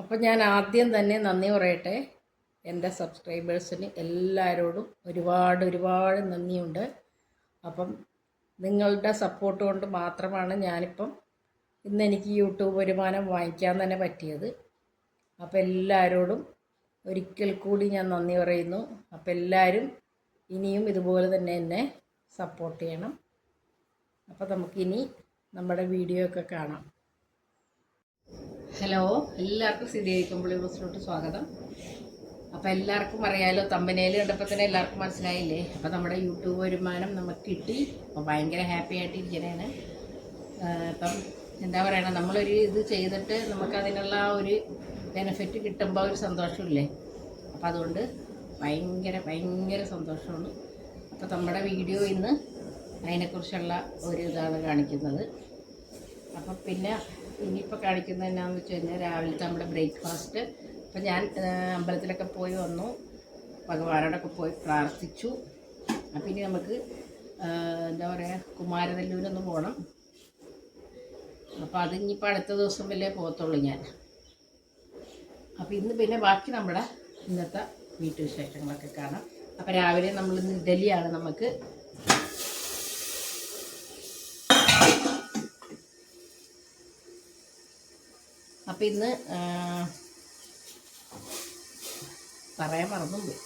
അപ്പം ഞാൻ ആദ്യം തന്നെ നന്ദി പറയട്ടെ എന്റെ സബ്സ്ക്രൈബേഴ്സിന് എല്ലാവരോടും ഒരുപാട് ഒരുപാട് നന്ദിയുണ്ട്. അപ്പം നിങ്ങളുടെ സപ്പോർട്ട് കൊണ്ട് മാത്രമാണ് ഞാനിപ്പം ഇന്ന് എനിക്ക് യൂട്യൂബ് വരുമാനം വാങ്ങിക്കാൻ തന്നെ പറ്റിയത്. അപ്പോൾ എല്ലാവരോടും ഒരിക്കൽ കൂടി ഞാൻ നന്ദി പറയുന്നു. അപ്പോൾ എല്ലാവരും ഇനിയും ഇതുപോലെ തന്നെ എന്നെ സപ്പോർട്ട് ചെയ്യണം. അപ്പോൾ നമുക്കിനി നമ്മുടെ വീഡിയോ ഒക്കെ കാണാം. ഹലോ എല്ലാവർക്കും സ്ഥിതി ബസ്സിലോട്ട് സ്വാഗതം. അപ്പോൾ എല്ലാവർക്കും അറിയാലോ തമ്പനയിൽ കണ്ടപ്പോൾ തന്നെ എല്ലാവർക്കും മനസ്സിലായില്ലേ? അപ്പോൾ നമ്മുടെ യൂട്യൂബ് വരുമാനം നമുക്ക് കിട്ടി. അപ്പോൾ ഭയങ്കര ഹാപ്പി ആയിട്ടിരിക്കുന്നതാണ് ഇപ്പം എന്താ പറയണത് നമ്മളൊരു ഇത് ചെയ്തിട്ട് നമുക്കതിനുള്ള ആ ഒരു ബെനിഫിറ്റ് കിട്ടുമ്പോൾ ഒരു സന്തോഷമില്ലേ? അപ്പോൾ അതുകൊണ്ട് ഭയങ്കര ഭയങ്കര സന്തോഷമാണ്. അപ്പോൾ നമ്മുടെ വീഡിയോ ഇന്ന് അതിനെക്കുറിച്ചുള്ള ഒരു ഇതാണ് കാണിക്കുന്നത്. അപ്പം പിന്നെ ഇനിയിപ്പോൾ കാണിക്കുന്നത് എന്നാന്ന് വെച്ച് കഴിഞ്ഞാൽ രാവിലത്തെ നമ്മുടെ ബ്രേക്ക്ഫാസ്റ്റ്. അപ്പം ഞാൻ അമ്പലത്തിലൊക്കെ പോയി വന്നു. ഭഗവാനോടൊക്കെ പോയി പ്രാർത്ഥിച്ചു. അപ്പം ഇനി നമുക്ക് എന്താ പറയുക കുമാരനെല്ലൂരൊന്ന് പോകണം അപ്പോൾ അത് ഇനിയിപ്പോൾ അടുത്ത ദിവസം വല്ലേ പോകത്തുള്ളൂ ഞാൻ. അപ്പോൾ ഇന്ന് പിന്നെ ബാക്കി നമ്മുടെ ഇന്നത്തെ വീട്ടുവിശേഷങ്ങളൊക്കെ കാണാം. അപ്പോൾ രാവിലെ നമ്മൾ ഇന്ന് ഇഡലിയാണ് നമുക്ക് അപ്പം ഇന്ന് പറയാൻ പറയാൻ മറന്നുപോയി.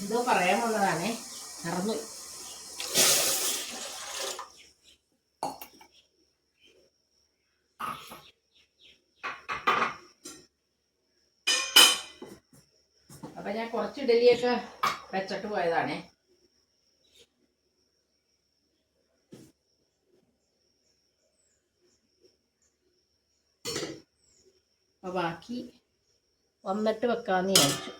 എന്തോ പറയാൻ വന്നതാണേ മറന്നു അപ്പം ഞാൻ കുറച്ച് ഇഡലിയൊക്കെ വെച്ചിട്ട് പോയതാണേ. അപ്പോൾ ബാക്കി വന്നിട്ട് വെക്കാമെന്ന് വിചാരിച്ചു.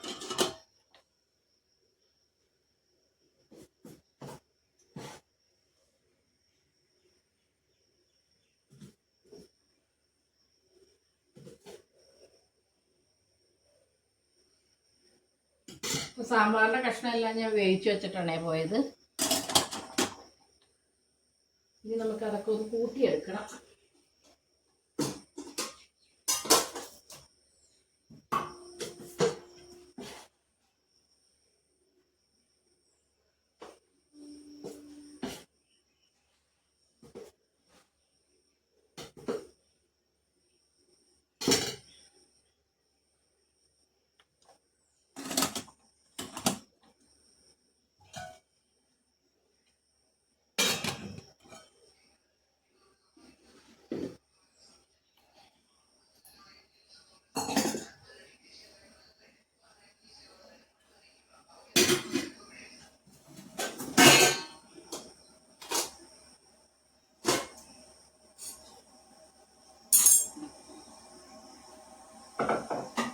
സാമ്പാറിന്റെ കഷ്ണമെല്ലാം ഞാൻ വേവിച്ച് വെച്ചിട്ടാണേ പോയത്. ഇനി നമുക്ക് അതൊക്കെ ഒന്ന് കൂട്ടിയെടുക്കണം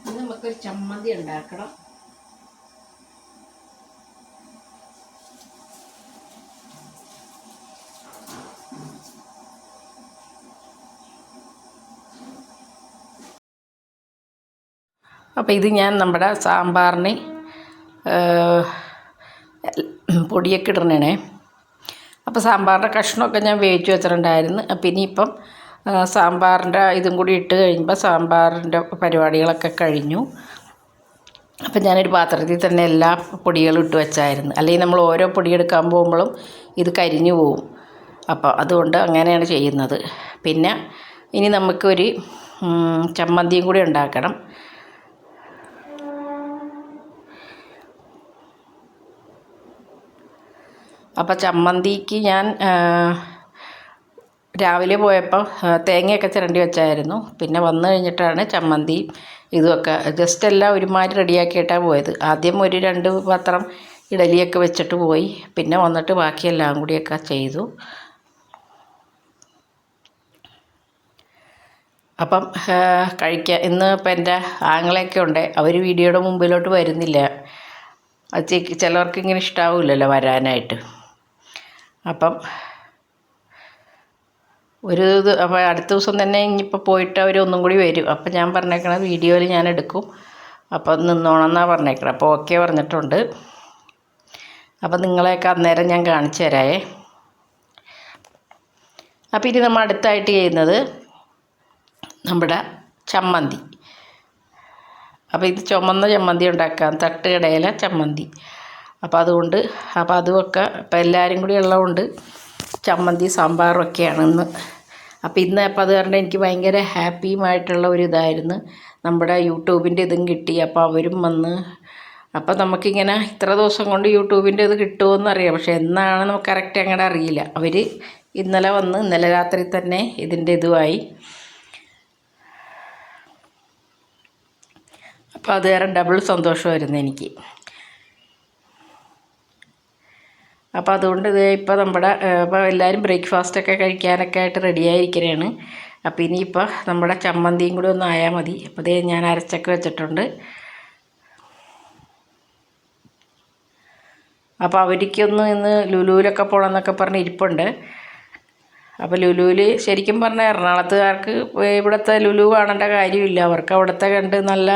ഇനി നമുക്കൊരു ചമ്മന്തി ഉണ്ടാക്കണം. അപ്പോൾ ഇത് ഞാൻ നമ്മുടെ സാമ്പാറിന് പൊടിയൊക്കെ ഇടണേ അപ്പോൾ സാമ്പാറിന്റെ കഷ്ണമൊക്കെ ഞാൻ വേവിച്ച് വെച്ചിട്ടുണ്ടായിരുന്നു. അപ്പം ഇനിയിപ്പം സാമ്പാറിന്റെ ഇതും കൂടി ഇട്ട് കഴിയുമ്പോൾ സാമ്പാറിന്റെ പരിപാടികളൊക്കെ കഴിഞ്ഞു. അപ്പം ഞാനൊരു പാത്രത്തിൽ തന്നെ എല്ലാ പൊടികളും ഇട്ട് വെച്ചായിരുന്നു. അല്ലെങ്കിൽ നമ്മൾ ഓരോ പൊടി എടുക്കാൻ പോകുമ്പോഴും ഇത് കരിഞ്ഞു പോവും. അപ്പോൾ അതുകൊണ്ട് അങ്ങനെയാണ് ചെയ്യുന്നത്. പിന്നെ ഇനി നമുക്കൊരു ചമ്മന്തിയും കൂടി ഉണ്ടാക്കണം. അപ്പോൾ ചമ്മന്തിക്ക് ഞാൻ രാവിലെ പോയപ്പോൾ തേങ്ങയൊക്കെ ചിരണ്ടി വെച്ചായിരുന്നു. പിന്നെ വന്നു കഴിഞ്ഞിട്ടാണ് ചമ്മന്തി ഇതുമൊക്കെ. ജസ്റ്റ് എല്ലാം ഒരുമാതിരി റെഡിയാക്കിയിട്ടാണ് പോയത്. ആദ്യം ഒരു രണ്ട് പാത്രം ഇഡലിയൊക്കെ വെച്ചിട്ട് പോയി. പിന്നെ വന്നിട്ട് ബാക്കി എല്ലാം കൂടിയൊക്കെ ചെയ്തു. അപ്പം കഴിക്കാൻ ഇന്ന് ഇപ്പം എന്റെ ആങ്ങളെയൊക്കെ ഉണ്ട്. അവർ വീഡിയോയുടെ മുമ്പിലോട്ട് വരുന്നില്ല. ചിലവർക്ക് ഇങ്ങനെ ഇഷ്ടാവില്ലല്ലോ വരാനായിട്ട്. അപ്പം ഒരു ഇത് അപ്പോൾ അടുത്ത ദിവസം തന്നെ ഇനിയിപ്പോൾ പോയിട്ട് അവർ ഒന്നും കൂടി വരും. അപ്പോൾ ഞാൻ പറഞ്ഞേക്കണത് വീഡിയോയിൽ ഞാൻ എടുക്കും. അപ്പോൾ നിന്നോണം എന്നാണ് പറഞ്ഞേക്കണത് അപ്പോൾ ഓക്കെ പറഞ്ഞിട്ടുണ്ട്. അപ്പോൾ നിങ്ങളെയൊക്കെ അന്നേരം ഞാൻ കാണിച്ചു തരായേ അപ്പോൾ ഇനി നമ്മൾ അടുത്തായിട്ട് ചെയ്യുന്നത് നമ്മുടെ ചമ്മന്തി. അപ്പോൾ ഇത് ചുമന്ന ചമ്മന്തി ഉണ്ടാക്കാം. തട്ടുകടയിലെ ചമ്മന്തി. അപ്പോൾ അതുകൊണ്ട് അപ്പോൾ അതുമൊക്കെ അപ്പോൾ എല്ലാവരും കൂടി ഉള്ളതുകൊണ്ട് ചമ്മന്തി സാമ്പാറും ഒക്കെയാണ് ഇന്ന് അപ്പോൾ ഇന്ന് അപ്പോൾ അത് കാരണം എനിക്ക് ഭയങ്കര ഹാപ്പിയുമായിട്ടുള്ള ഒരു ഇതായിരുന്നു. നമ്മുടെ യൂട്യൂബിന്റെ ഇതും കിട്ടി. അപ്പോൾ അവരും വന്ന് അപ്പോൾ നമുക്കിങ്ങനെ ഇത്ര ദിവസം കൊണ്ട് യൂട്യൂബിന്റെ ഇത് കിട്ടുമോയെന്ന് അറിയാം പക്ഷേ എന്നാണ് നമുക്ക് കറക്റ്റ് അങ്ങനെ അറിയില്ല. അവർ ഇന്നലെ വന്ന് ഇന്നലെ രാത്രി തന്നെ ഇതിന്റെ ഇതുമായി. അപ്പോൾ അത് കാരണം ഡബിൾ സന്തോഷമായിരുന്നു എനിക്ക്. അപ്പോൾ അതുകൊണ്ട് ഇത് ഇപ്പോൾ നമ്മുടെ ഇപ്പോൾ എല്ലാവരും ബ്രേക്ക്ഫാസ്റ്റൊക്കെ കഴിക്കാനൊക്കെ ആയിട്ട് റെഡിയായിരിക്കുകയാണ് അപ്പോൾ ഇനിയിപ്പോൾ നമ്മുടെ ചമ്മന്തിയും കൂടി ഒന്ന് ആയാൽ മതി. അപ്പോൾ ഇതേ ഞാൻ അരച്ചൊക്കെ വെച്ചിട്ടുണ്ട്. അപ്പോൾ അവർക്കൊന്ന് ഇന്ന് ലുലുവിലൊക്കെ പോകണമെന്നൊക്കെ പറഞ്ഞ് ഇരിപ്പുണ്ട്. അപ്പോൾ ലുലുവിൽ ശരിക്കും പറഞ്ഞാൽ എറണാകുളത്തുകാർക്ക് ഇവിടുത്തെ ലുലു കാണേണ്ട കാര്യമില്ല. അവർക്ക് അവിടുത്തെ കണ്ട് നല്ല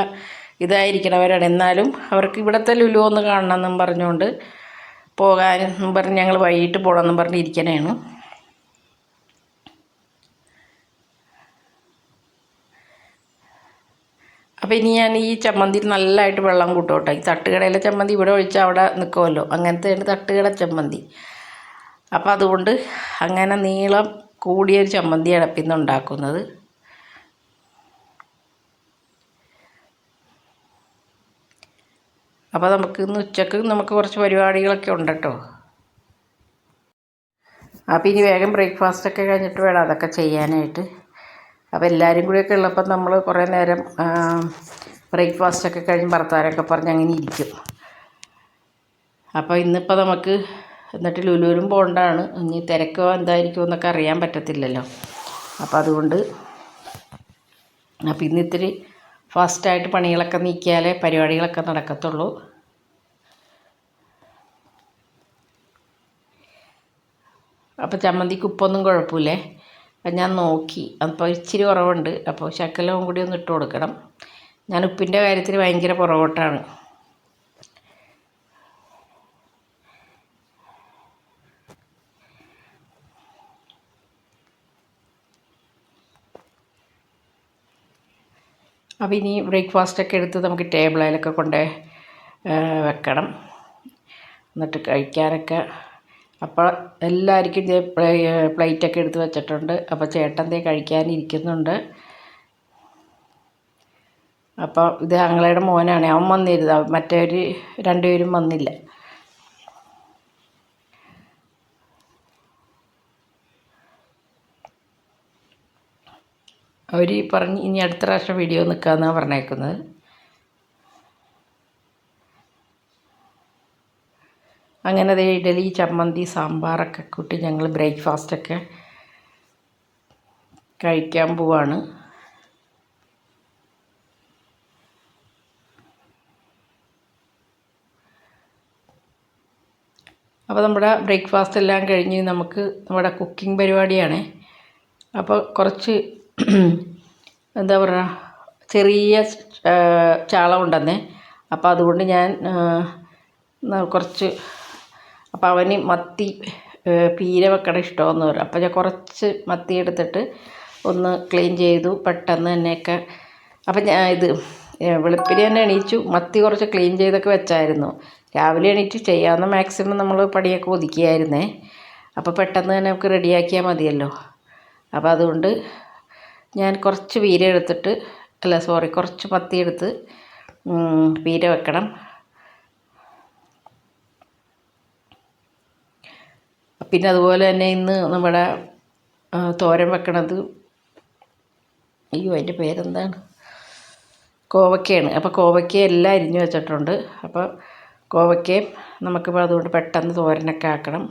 ഇതായിരിക്കണവരാണ് എന്നാലും അവർക്ക് ഇവിടുത്തെ ലുലു ഒന്ന് കാണണം കാണണമെന്നും പറഞ്ഞുകൊണ്ട് പോകാനും പറഞ്ഞ് ഞങ്ങൾ വൈകിട്ട് പോകണമെന്നും പറഞ്ഞ് അപ്പോൾ ഇനി ഞാൻ ഈ ചമ്മന്തി നല്ലതായിട്ട് വെള്ളം കൂട്ടും കേട്ടോ ഈ തട്ടുകടയിലെ ചമ്മന്തി ഇവിടെ ഒഴിച്ചാൽ അവിടെ നിൽക്കുമല്ലോ അങ്ങനത്തെ തട്ടുകട ചമ്മന്തി. അപ്പോൾ അതുകൊണ്ട് അങ്ങനെ നീളം കൂടിയൊരു ചമ്മന്തിയാണ് ഇപ്പം ഇന്ന് ഉണ്ടാക്കുന്നത്. അപ്പോൾ നമുക്ക് ഇന്ന് ഉച്ചയ്ക്ക് നമുക്ക് കുറച്ച് പരിപാടികളൊക്കെ ഉണ്ട് കേട്ടോ അപ്പോൾ ഇനി വേഗം ബ്രേക്ക്ഫാസ്റ്റൊക്കെ കഴിഞ്ഞിട്ട് വേണം അതൊക്കെ ചെയ്യാനായിട്ട്. അപ്പോൾ എല്ലാവരും കൂടിയൊക്കെ ഉള്ളപ്പോൾ നമ്മൾ കുറേ നേരം ബ്രേക്ക്ഫാസ്റ്റൊക്കെ കഴിഞ്ഞ് ഭർത്താരൊക്കെ പറഞ്ഞ് അങ്ങനെ ഇരിക്കും. അപ്പോൾ ഇന്നിപ്പോൾ നമുക്ക് എന്നിട്ട് ലുലുവിലും പോകേണ്ടതാണ് ഇനി തിരക്കോ എന്തായിരിക്കും എന്നൊക്കെ അറിയാൻ പറ്റത്തില്ലല്ലോ. അപ്പോൾ അതുകൊണ്ട് അപ്പോൾ ഇന്ന് ഇത്തിരി ഫാസ്റ്റായിട്ട് പണികളൊക്കെ നീക്കിയാലേ പരിപാടികളൊക്കെ നടക്കത്തുള്ളൂ. അപ്പോൾ ചമ്മന്തിക്ക് ഉപ്പൊന്നും കുഴപ്പമില്ലേ? അപ്പം ഞാൻ നോക്കി. അപ്പോൾ ഇച്ചിരി കുറവുണ്ട്. അപ്പോൾ ശക്കലവും കൂടി ഒന്ന് ഇട്ട് കൊടുക്കണം. ഞാൻ ഉപ്പിന്റെ കാര്യത്തിൽ ഭയങ്കര പുറകോട്ടാണ്. അപ്പോൾ ഇനി ബ്രേക്ക്ഫാസ്റ്റൊക്കെ എടുത്ത് നമുക്ക് ടേബിളിലൊക്കെ കൊണ്ട് വെക്കണം. എന്നിട്ട് കഴിക്കാനൊക്കെ. അപ്പോൾ എല്ലാവർക്കും ഇതേ പ്ലേറ്റൊക്കെ എടുത്ത് വെച്ചിട്ടുണ്ട്. അപ്പോൾ ചേട്ടൻ ദേ കഴിക്കാനിരിക്കുന്നുണ്ട് അപ്പോൾ ഇത് ഞങ്ങളുടെ മോനാണ്. അവൻ വന്നിരുന്നു. മറ്റേ ഒരു രണ്ടുപേരും വന്നില്ല. അവർ ഈ പറഞ്ഞ് ഇനി അടുത്ത പ്രാവശ്യം വീഡിയോ നിൽക്കാമെന്നാണ് പറഞ്ഞേക്കുന്നത്. അങ്ങനെ ദേ ഇഡലി ചമ്മന്തി സാമ്പാറൊക്കെ കൂട്ടി ഞങ്ങൾ ബ്രേക്ക്ഫാസ്റ്റൊക്കെ കഴിക്കാൻ പോവാണ്. അപ്പോൾ നമ്മുടെ ബ്രേക്ക്ഫാസ്റ്റ് എല്ലാം കഴിഞ്ഞ് നമുക്ക് നമ്മുടെ കുക്കിംഗ് പരിപാടിയാണ്. അപ്പോൾ കുറച്ച് എന്താ പറയുക ചെറിയ ചാള ഉണ്ടെന്നേ അപ്പോൾ അതുകൊണ്ട് ഞാൻ കുറച്ച് അപ്പോൾ അവന് മത്തി പീര വെക്കണ ഇഷ്ടമെന്ന് പറയും അപ്പോൾ ഞാൻ കുറച്ച് മത്തി എടുത്തിട്ട് ഒന്ന് ക്ലീൻ ചെയ്തു. പെട്ടെന്ന് തന്നെയൊക്കെ അപ്പം ഞാൻ ഇത് വെളുപ്പിന് തന്നെ എണീച്ചു. മത്തി കുറച്ച് ക്ലീൻ ചെയ്തൊക്കെ വെച്ചായിരുന്നു. രാവിലെ എണീറ്റ് ചെയ്യാവുന്ന മാക്സിമം നമ്മൾ പണിയൊക്കെ ഒതുക്കിയായിരുന്നേ. അപ്പോൾ പെട്ടെന്ന് തന്നെ നമുക്ക് റെഡിയാക്കിയാൽ മതിയല്ലോ. അപ്പോൾ അതുകൊണ്ട് ഞാൻ കുറച്ച് പീര എടുത്തിട്ട് അല്ല സോറി കുറച്ച് പത്തി എടുത്ത് പീര വെക്കണം. പിന്നെ അതുപോലെ തന്നെ ഇന്ന് നമ്മുടെ തോരൻ വെക്കണത് അയ്യോ അതിന്റെ പേരെന്താണ്? കോവക്കയാണ്. അപ്പോൾ കോവക്ക എല്ലാം അരിഞ്ഞു വെച്ചിട്ടുണ്ട്. അപ്പോൾ കോവക്കയും നമുക്കിപ്പോൾ അതുകൊണ്ട് പെട്ടെന്ന് തോരനൊക്കെ ആക്കണം.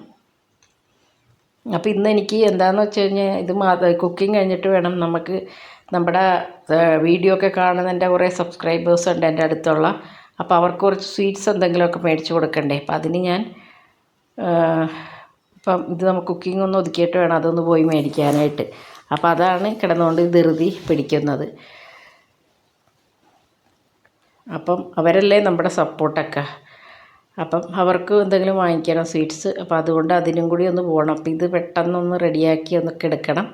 അപ്പോൾ ഇന്ന് എനിക്ക് എന്താണെന്ന് വെച്ച് കഴിഞ്ഞാൽ ഇത് മാത്ര കുക്കിംഗ് കഴിഞ്ഞിട്ട് വേണം നമുക്ക് നമ്മുടെ വീഡിയോ ഒക്കെ കാണുന്ന എന്റെ കുറേ സബ്സ്ക്രൈബേഴ്സ് ഉണ്ട് എന്റെ അടുത്തുള്ള. അപ്പോൾ അവർക്ക് കുറച്ച് സ്വീറ്റ്സ് എന്തെങ്കിലുമൊക്കെ മേടിച്ച് കൊടുക്കണ്ടേ? അപ്പോൾ അതിന് ഞാൻ ഇപ്പം ഇത് നമുക്ക് കുക്കിംഗ് ഒന്ന് ഒതുക്കിയിട്ട് വേണം അതൊന്ന് പോയി മേടിക്കാനായിട്ട്. അപ്പോൾ അതാണ് കിടന്നുകൊണ്ട് ധൃതി പിടിക്കുന്നത്. അപ്പം അവരല്ലേ നമ്മുടെ സപ്പോർട്ടൊക്കെ അപ്പം അവർക്ക് എന്തെങ്കിലും വാങ്ങിക്കണം സ്വീറ്റ്സ്. അപ്പോൾ അതുകൊണ്ട് അതിനും കൂടി ഒന്ന് പോകണം. അപ്പോൾ ഇത് പെട്ടെന്നൊന്ന് റെഡിയാക്കി ഒന്ന് കിടക്കണം.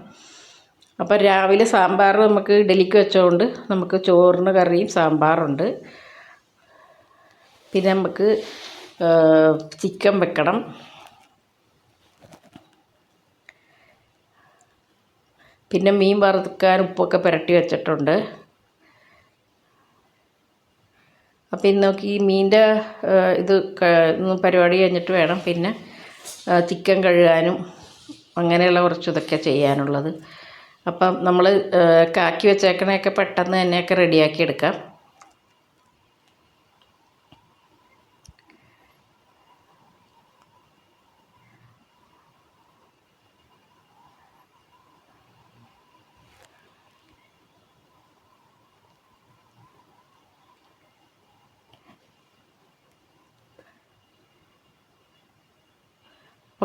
അപ്പോൾ രാവിലെ സാമ്പാർ നമുക്ക് ഇഡലിക്ക് വെച്ചതുകൊണ്ട് നമുക്ക് ചോറിന് കറിയും സാമ്പാറുണ്ട്. പിന്നെ നമുക്ക് ചിക്കൻ വെക്കണം. പിന്നെ മീൻ വറുക്കാൻ ഉപ്പൊക്കെ പുരട്ടി വെച്ചിട്ടുണ്ട്. അപ്പോൾ നോക്കി ഈ മീന്റെ ഇത് പരിപാടി കഴിഞ്ഞിട്ട് വേണം. പിന്നെ ചിക്കൻ കഴുകാനും അങ്ങനെയുള്ള കുറച്ച് ഇതൊക്കെ ചെയ്യാനുള്ളത്. അപ്പം നമ്മൾ കാക്കി വെച്ചേക്കണയൊക്കെ പെട്ടെന്ന് തന്നെയൊക്കെ റെഡിയാക്കി എടുക്കാം.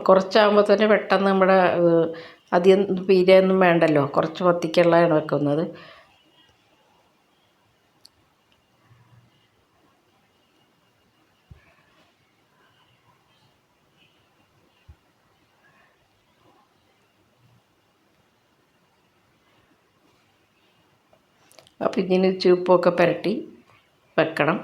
കുറച്ചാകുമ്പോൾ തന്നെ പെട്ടെന്ന് നമ്മുടെ അധികം പീരയൊന്നും വേണ്ടല്ലോ. കുറച്ച് വത്തിക്കുള്ളതാണ് വെക്കുന്നത്. അപ്പം ഇതിന് ചുവപ്പൊക്കെ പുരട്ടി വെക്കണം.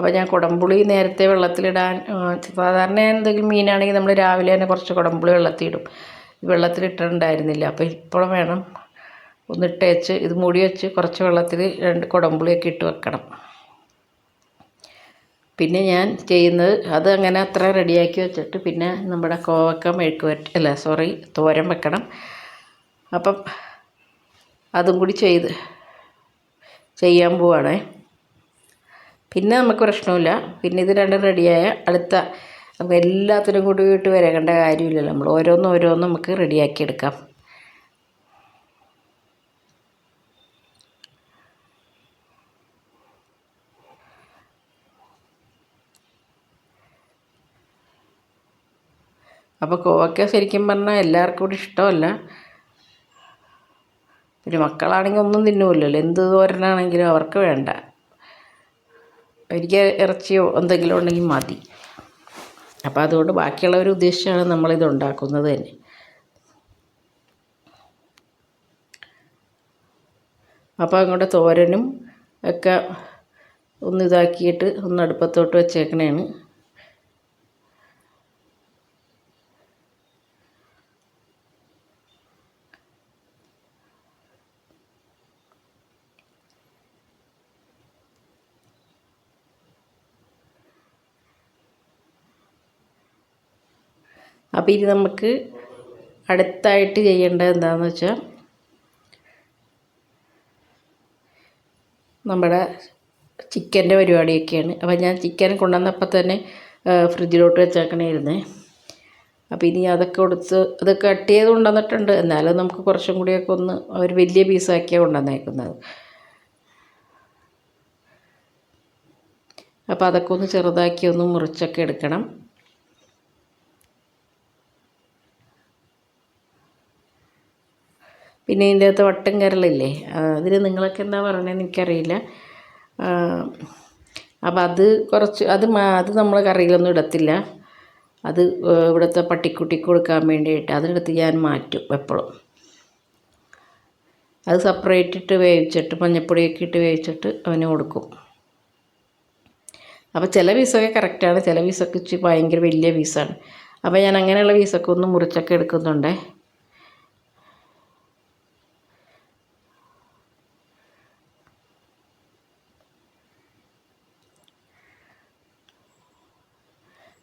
അപ്പോൾ ഞാൻ കുടംപുളി നേരത്തെ വെള്ളത്തിലിടാൻ സാധാരണ എന്തെങ്കിലും മീനാണെങ്കിൽ നമ്മൾ രാവിലെ തന്നെ കുറച്ച് കുടംപുളി വെള്ളത്തിലിടും. വെള്ളത്തിലിട്ടിട്ടുണ്ടായിരുന്നില്ല. അപ്പോൾ ഇപ്പോഴും വേണം ഒന്നിട്ട് വെച്ച് ഇത് മൂടി വെച്ച് കുറച്ച് വെള്ളത്തിൽ രണ്ട് കുടംപുളിയൊക്കെ ഇട്ട് വെക്കണം. പിന്നെ ഞാൻ ചെയ്യുന്നത് അത് അങ്ങനെ അത്ര റെഡിയാക്കി വെച്ചിട്ട് പിന്നെ നമ്മുടെ കോവക്ക മെഴുക്ക് വരട്ടി അല്ല സോറി തോരൻ വെക്കണം. അപ്പം അതും കൂടി ചെയ്ത് ചെയ്യാൻ പോവാണേ. പിന്നെ നമുക്ക് പ്രശ്നമില്ല. പിന്നെ ഇത് രണ്ടും റെഡിയായ അടുത്ത നമുക്ക് എല്ലാത്തിനും കൂടി വീട്ട് വരേണ്ട കാര്യമില്ലല്ലോ. നമ്മൾ ഓരോന്നും ഓരോന്നും നമുക്ക് റെഡിയാക്കി എടുക്കാം. അപ്പോൾ കോവക്ക ശരിക്കും പറഞ്ഞാൽ എല്ലാവർക്കും കൂടി ഇഷ്ടമല്ല. പിന്നെ മക്കളാണെങ്കിൽ ഒന്നും തിന്നുമല്ലോ എന്ത് തോരനാണെങ്കിലും അവർക്ക് വേണ്ട. എനിക്ക് ഇറച്ചിയോ എന്തെങ്കിലും ഉണ്ടെങ്കിൽ മതി. അപ്പോൾ അതുകൊണ്ട് ബാക്കിയുള്ളവർ ഉദ്ദേശിച്ചാണ് നമ്മളിത് ഉണ്ടാക്കുന്നത് തന്നെ. അപ്പോൾ അങ്ങോട്ട് തോരനും ഒക്കെ ഒന്ന് ഇതാക്കിയിട്ട് ഒന്ന് അടുപ്പത്തോട്ട് വെച്ചേക്കണേണ്. അപ്പോൾ ഇനി നമുക്ക് അടുത്തായിട്ട് ചെയ്യേണ്ടത് എന്താണെന്ന് വെച്ചാൽ നമ്മുടെ ചിക്കന്റെ പരിപാടിയൊക്കെയാണ്. അപ്പോൾ ഞാൻ ചിക്കൻ കൊണ്ടുവന്നപ്പോൾ തന്നെ ഫ്രിഡ്ജിലോട്ട് വെച്ചേക്കണേരുന്നേ അപ്പോൾ ഇനി അതൊക്കെ കൊടുത്ത് അത് കട്ട് ചെയ്ത് കൊണ്ടുവന്നിട്ടുണ്ട്. എന്നാലും നമുക്ക് കുറച്ചും കൂടിയൊക്കെ ഒന്ന് ഒരു വലിയ പീസാക്കിയാണ് കൊണ്ടുവന്നേക്കുന്നത്. അപ്പോൾ അതൊക്കെ ഒന്ന് ചെറുതാക്കി ഒന്ന് മുറിച്ചൊക്കെ എടുക്കണം. പിന്നെ ഇതിന്റെ അകത്ത് വട്ടം കരളില്ലേ? അതിന് നിങ്ങളൊക്കെ എന്താ പറയണതെന്ന് എനിക്കറിയില്ല. അപ്പം അത് കുറച്ച് അത് അത് നമ്മൾ കറിയിലൊന്നും ഇടത്തില്ല. അത് ഇവിടുത്തെ പട്ടിക്കുട്ടിക്ക് കൊടുക്കാൻ വേണ്ടിയിട്ട് അതിനടുത്ത് ഞാൻ മാറ്റും എപ്പോഴും അത് സെപ്പറേറ്റ് ഇട്ട് വേവിച്ചിട്ട് മഞ്ഞപ്പൊടിയൊക്കെ ഇട്ട് വേവിച്ചിട്ട് അവന് കൊടുക്കും. അപ്പോൾ ചില പീസൊക്കെ കറക്റ്റാണ് ചില പീസൊക്കെ ഭയങ്കര വലിയ പീസാണ്. അപ്പോൾ ഞാൻ അങ്ങനെയുള്ള പീസൊക്കെ ഒന്ന് മുറിച്ചൊക്കെ എടുക്കുന്നുണ്ടേ.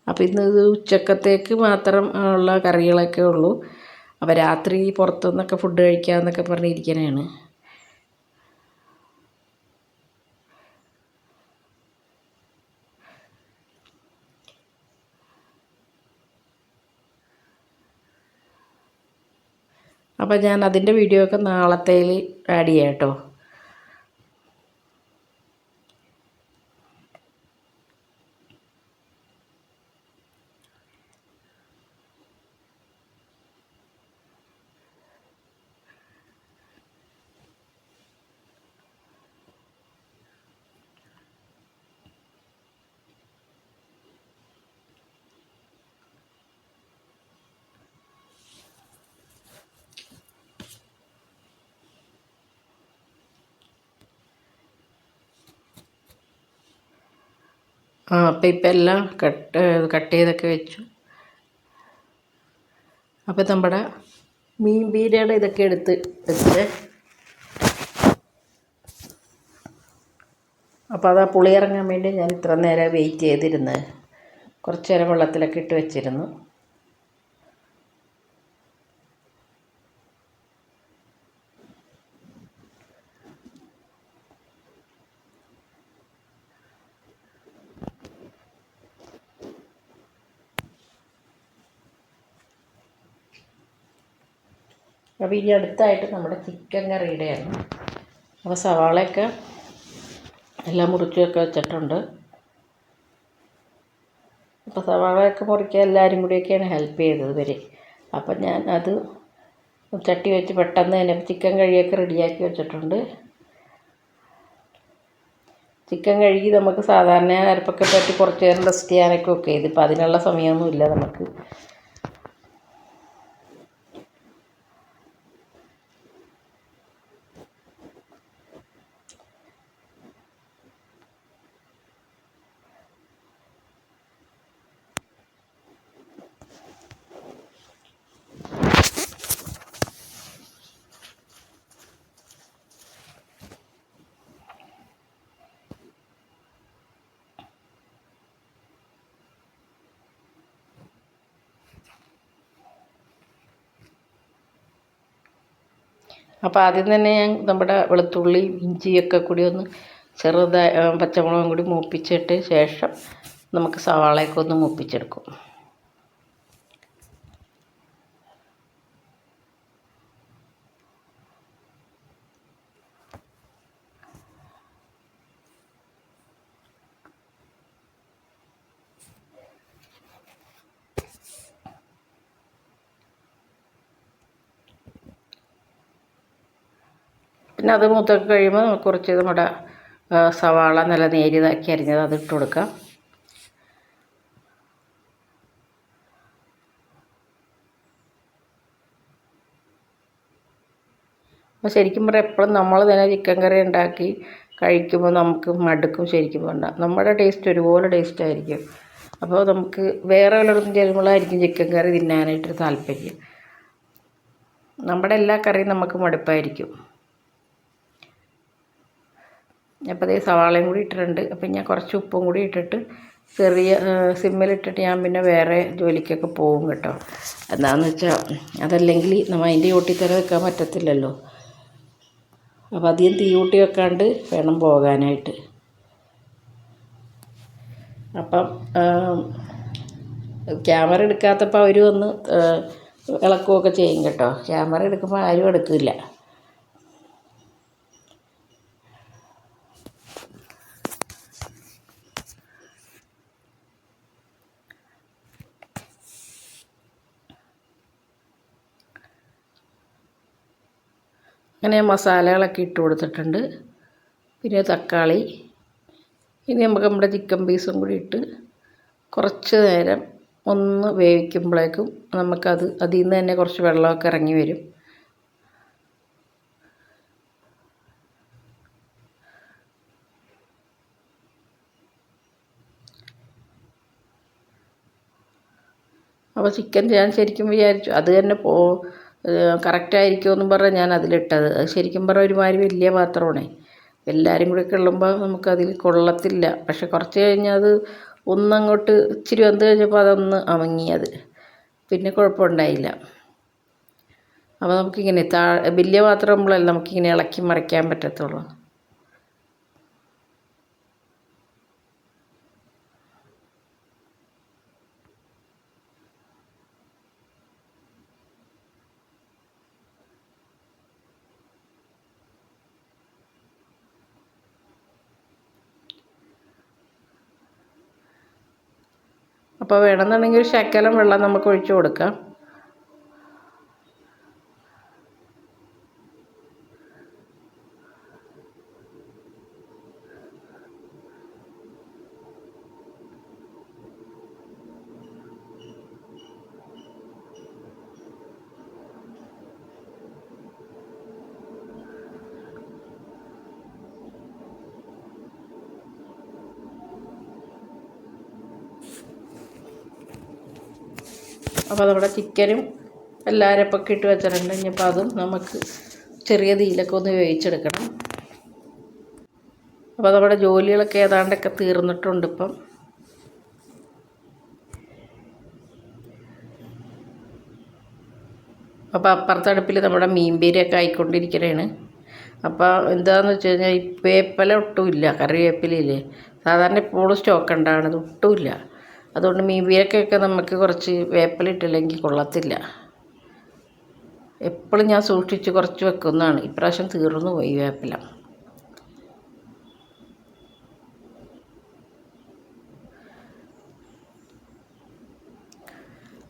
അപ്പോൾ ഇന്ന് ഇത് ഉച്ചക്കത്തേക്ക് മാത്രം ഉള്ള കറികളൊക്കെ ഉള്ളൂ. അപ്പോൾ രാത്രി പുറത്തുനിന്നൊക്കെ ഫുഡ് കഴിക്കാമെന്നൊക്കെ പറഞ്ഞിരിക്കണേണ് അപ്പോൾ ഞാൻ അതിന്റെ വീഡിയോ ഒക്കെ നാളത്തേൽ ആഡ് ചെയ്യാം കേട്ടോ ആ അപ്പം ഇപ്പം എല്ലാം കട്ട് കട്ട് ചെയ്തൊക്കെ വെച്ചു. അപ്പം നമ്മുടെ മീൻ പീരയുടെ ഇതൊക്കെ എടുത്ത് വെച്ച് അപ്പോൾ അത് ആ പുളി ഇറങ്ങാൻ വേണ്ടി ഞാൻ ഇത്ര നേരം വെയിറ്റ് ചെയ്തിരുന്നത്. കുറച്ച് നേരം വെള്ളത്തിലൊക്കെ ഇട്ട് വെച്ചിരുന്നു. അപ്പോൾ ഇനി അടുത്തായിട്ട് നമ്മുടെ ചിക്കൻ കറിയുടെയാണ്. അപ്പോൾ സവാളയൊക്കെ എല്ലാം മുറിച്ചൊക്കെ വെച്ചിട്ടുണ്ട്. അപ്പോൾ സവാളയൊക്കെ മുറിക്കാൻ എല്ലാവരും കൂടിയൊക്കെയാണ് ഹെൽപ്പ് ചെയ്തത് ഇവർ അപ്പം ഞാൻ അത് ചട്ടി വെച്ച് പെട്ടെന്ന് തന്നെ ചിക്കൻ കഴുകിയൊക്കെ റെഡിയാക്കി വെച്ചിട്ടുണ്ട്. ചിക്കൻ കഴുകി നമുക്ക് സാധാരണ അരപ്പൊക്കെ പറ്റി കുറച്ച് നേരം റെസ്റ്റ് ചെയ്യാനൊക്കെ ഒക്കെ ഇതിപ്പോൾ അതിനുള്ള സമയമൊന്നുമില്ല നമുക്ക്. അപ്പോൾ ആദ്യം തന്നെ ഞാൻ നമ്മുടെ വെളുത്തുള്ളി ഇഞ്ചിയൊക്കെ കൂടി ഒന്ന് ചെറുതായി പച്ചമുളകും കൂടി മൂപ്പിച്ചിട്ട് ശേഷം നമുക്ക് സവാളയൊക്കെ ഒന്ന് മൂപ്പിച്ചെടുക്കും. പിന്നെ അത് മൂത്തൊക്കെ കഴിയുമ്പോൾ നമുക്ക് കുറച്ച് നമ്മുടെ സവാള നല്ല നേരിയതാക്കി അരിഞ്ഞത് അത് ഇട്ട് കൊടുക്കാം. അപ്പോൾ ശരിക്കും പറഞ്ഞാൽ എപ്പോഴും നമ്മൾ തന്നെ ചിക്കൻ കറി ഉണ്ടാക്കി കഴിക്കുമ്പോൾ നമുക്ക് മടുക്കും ശരിക്കും പറഞ്ഞാൽ നമ്മുടെ ടേസ്റ്റ് ഒരുപോലെ ടേസ്റ്റ് ആയിരിക്കും. അപ്പോൾ നമുക്ക് വേറെ വല്ലയിടത്തും ചെല്ലുമ്പോഴായിരിക്കും ചിക്കൻ കറി തിന്നാനായിട്ടൊരു താല്പര്യം. നമ്മുടെ എല്ലാ കറിയും നമുക്ക് മടുപ്പായിരിക്കും. അപ്പോൾ അതേ സവാളയും കൂടി ഇട്ടിട്ടുണ്ട്. അപ്പം ഞാൻ കുറച്ച് ഉപ്പും കൂടി ഇട്ടിട്ട് ചെറിയ സിമ്മിലിട്ടിട്ട് ഞാൻ പിന്നെ വേറെ ജോലിക്കൊക്കെ പോകും കേട്ടോ. എന്താണെന്ന് വെച്ചാൽ അതല്ലെങ്കിൽ നമ്മൾ അതിന്റെ തന്നെ വെക്കാൻ പറ്റത്തില്ലല്ലോ. അപ്പോൾ അധികം തീ ഊട്ടി വെക്കാണ്ട് വേണം പോകാനായിട്ട്. അപ്പം ക്യാമറ എടുക്കാത്തപ്പോൾ അവർ വന്ന് ഇളക്കുകയൊക്കെ ചെയ്യും കേട്ടോ. ക്യാമറ എടുക്കുമ്പോൾ ആരും എടുക്കില്ല. അങ്ങനെ മസാലകളൊക്കെ ഇട്ട് കൊടുത്തിട്ടുണ്ട്. പിന്നെ തക്കാളി. ഇനി നമുക്ക് നമ്മുടെ ചിക്കൻ പീസും കൂടി ഇട്ട് കുറച്ച് നേരം ഒന്ന് വേവിക്കുമ്പോഴേക്കും നമുക്കത് അതിൽ നിന്ന് തന്നെ കുറച്ച് വെള്ളമൊക്കെ ഇറങ്ങി വരും. അപ്പോൾ ചിക്കൻ ഞാൻ ശരിക്കും വിചാരിച്ചു. അത് തന്നെ പോ കറക്റ്റായിരിക്കുമെന്നും പറഞ്ഞ് ഞാൻ അതിലിട്ടത്. അത് ശരിക്കും പറഞ്ഞാൽ ഒരുമാതിരി വലിയ പാത്രമാണ്. എല്ലാവരും കൂടി കൊള്ളുമ്പോൾ നമുക്കതിൽ കൊള്ളത്തില്ല. പക്ഷെ കുറച്ച് കഴിഞ്ഞാൽ അത് ഒന്നങ്ങോട്ട് ഇച്ചിരി വന്ന് കഴിഞ്ഞപ്പോൾ അതൊന്ന് അമങ്ങിയത്. പിന്നെ കുഴപ്പമുണ്ടായില്ല അപ്പോൾ നമുക്കിങ്ങനെ താ വലിയ പാത്രം നമുക്കിങ്ങനെ ഇളക്കി മറിക്കാൻ പറ്റത്തുള്ളൂ. അപ്പോൾ വേണമെന്നുണ്ടെങ്കിൽ ഒരു ശക്കലം വെള്ളം നമുക്ക് ഒഴിച്ചു കൊടുക്കാം. അപ്പോൾ നമ്മുടെ ചിക്കനും എല്ലാവരും അരപ്പൊക്കെ ഇട്ട് വെച്ചിട്ടുണ്ട്. ഇനിയിപ്പോൾ അതും നമുക്ക് ചെറിയ തീയിലൊക്കെ ഒന്ന് വേവിച്ചെടുക്കണം. അപ്പോൾ നമ്മുടെ ജോലികളൊക്കെ ഏതാണ്ടൊക്കെ തീർന്നിട്ടുണ്ട് ഇപ്പം. അപ്പോൾ അപ്പുറത്തെ അടുപ്പിൽ നമ്മുടെ മീൻപീരിയൊക്കെ ആയിക്കൊണ്ടിരിക്കണേണ്. അപ്പോൾ എന്താണെന്ന് വെച്ച് കഴിഞ്ഞാൽ വേപ്പില ഒട്ടുമില്ല കറിവേപ്പിലയില്ലേ സാധാരണ എപ്പോഴും സ്റ്റോക്ക് ഉണ്ടാകണത് ഒട്ടുമില്ല അതുകൊണ്ട് മീൻ മീൻപീരക്കൊക്കെ നമുക്ക് കുറച്ച് വേപ്പലിട്ടില്ലെങ്കിൽ കൊള്ളത്തില്ല. എപ്പോഴും ഞാൻ സൂക്ഷിച്ച് കുറച്ച് വെക്കുന്നതാണ്. ഇപ്രാവശ്യം തീർന്നു പോയി വേപ്പില.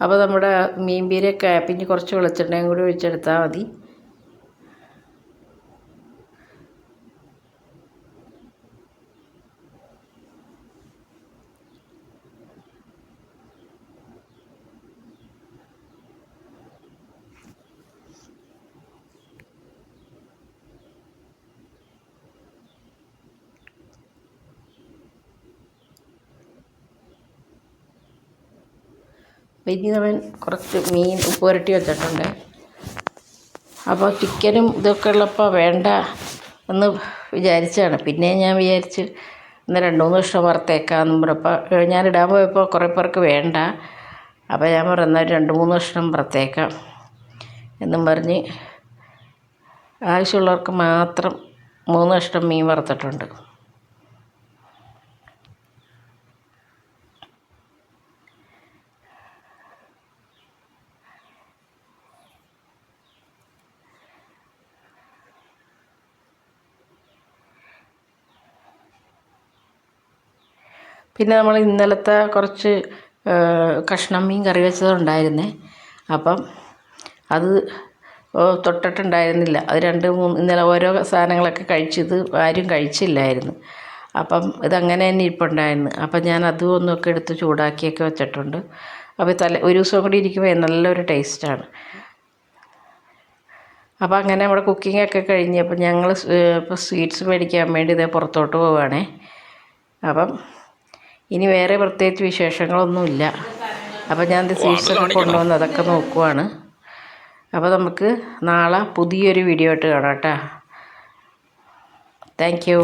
അപ്പോൾ നമ്മുടെ മീൻ പീരയൊക്കെ പിന്നെ കുറച്ച് വെളിച്ചെണ്ണയും കൂടി ഒഴിച്ചെടുത്താൽ മതി. അവൻ കുറച്ച് മീൻ ഉപ്പ് പുരട്ടി വെച്ചിട്ടുണ്ട്. അപ്പോൾ ചിക്കനും ഇതൊക്കെ ഉള്ളപ്പോൾ വേണ്ട എന്ന് വിചാരിച്ചതാണ് പിന്നെ ഞാൻ വിചാരിച്ച് ഇന്ന് രണ്ട് മൂന്ന് ദിവസം വറുത്തേക്കാമെന്നും പറഞ്ഞപ്പോൾ ഞാൻ ഇടാൻ പോയപ്പോൾ കുറേ പേർക്ക് വേണ്ട. അപ്പോൾ ഞാൻ പറഞ്ഞ രണ്ട് മൂന്ന് ദിവസം വറുത്തേക്കാം എന്നും പറഞ്ഞ് ആവശ്യമുള്ളവർക്ക് മാത്രം മൂന്ന് കഷ്ണം മീൻ വറുത്തിട്ടുണ്ട്. പിന്നെ നമ്മൾ ഇന്നലത്തെ കുറച്ച് കഷ്ണം മീൻ കറി വെച്ചതുണ്ടായിരുന്നേ. അപ്പം അത് തൊട്ടിട്ടുണ്ടായിരുന്നില്ല. അത് രണ്ട് മൂന്ന് ഇന്നലെ ഓരോ സാധനങ്ങളൊക്കെ കഴിച്ചത് ആരും കഴിച്ചില്ലായിരുന്നു. അപ്പം ഇതങ്ങനെ തന്നെ ഇരിപ്പുണ്ടായിരുന്നു. അപ്പം ഞാൻ അതും ഒന്നൊക്കെ എടുത്ത് ചൂടാക്കിയൊക്കെ വെച്ചിട്ടുണ്ട്. അപ്പോൾ തല ഒരു ദിവസം കൂടി ഇരിക്കുമ്പോൾ നല്ലൊരു ടേസ്റ്റാണ്. അപ്പോൾ അങ്ങനെ നമ്മുടെ കുക്കിംഗ് ഒക്കെ കഴിഞ്ഞ് അപ്പം ഞങ്ങൾ ഇപ്പോൾ സ്വീറ്റ്സ് മേടിക്കാൻ വേണ്ടി ഇതേ പുറത്തോട്ട് പോവുകയാണേ അപ്പം ഇനി വേറെ പ്രത്യേകിച്ച് വിശേഷങ്ങളൊന്നുമില്ല. അപ്പോൾ ഞാൻ സീസൺ കൊണ്ടുവന്ന് അതൊക്കെ നോക്കുവാണ്. അപ്പോൾ നമുക്ക് നാളെ പുതിയൊരു വീഡിയോ ആയിട്ട് കാണാം കേട്ടോ താങ്ക് യു